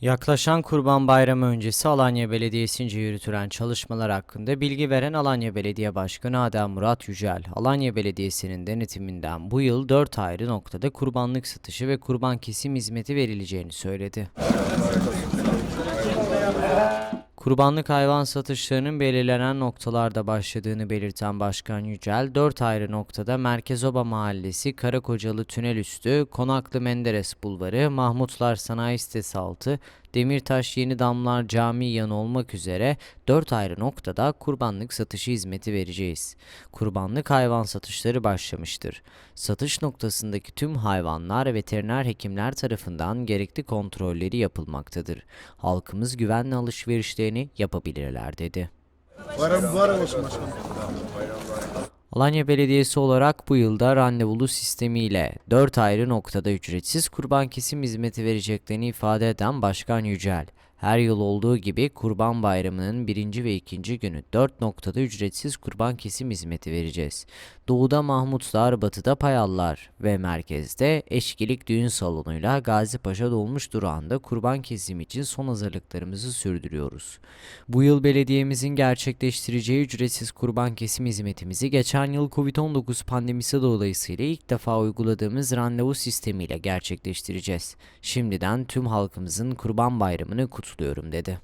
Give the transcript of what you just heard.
Yaklaşan Kurban Bayramı öncesi Alanya Belediyesi'nce yürütülen çalışmalar hakkında bilgi veren Alanya Belediye Başkanı Adem Murat Yücel, Alanya Belediyesi'nin denetiminden bu yıl 4 ayrı noktada kurbanlık satışı ve kurban kesim hizmeti verileceğini söyledi. Kurbanlık hayvan satışlarının belirlenen noktalarda başladığını belirten Başkan Yücel, 4 ayrı noktada Merkezoba Mahallesi, Karakocalı Tünel Üstü, Konaklı Menderes Bulvarı, Mahmutlar Sanayi Sitesi altı, Demirtaş Yeni Damlar Camii yanı olmak üzere 4 ayrı noktada kurbanlık satışı hizmeti vereceğiz. Kurbanlık hayvan satışları başlamıştır. Satış noktasındaki tüm hayvanlar veteriner hekimler tarafından gerekli kontrolleri yapılmaktadır. Halkımız güvenli alışverişlerini yapabilirler dedi. Bayram mübarek olsun başkanım. Alanya Belediyesi olarak bu yılda randevulu sistemiyle 4 ayrı noktada ücretsiz kurban kesim hizmeti vereceklerini ifade eden Başkan Yücel, her yıl olduğu gibi Kurban Bayramı'nın birinci ve ikinci günü 4 noktada ücretsiz kurban kesim hizmeti vereceğiz. Doğuda Mahmutlar, batıda Payallar ve merkezde Eşkilik Düğün Salonu'yla Gazi Paşa Dolmuş Durağı'nda kurban kesim için son hazırlıklarımızı sürdürüyoruz. Bu yıl belediyemizin gerçekleştireceği ücretsiz kurban kesim hizmetimizi geçen yıl Covid-19 pandemisi dolayısıyla ilk defa uyguladığımız randevu sistemiyle gerçekleştireceğiz. Şimdiden tüm halkımızın kurban bayramını kutluyorum dedi.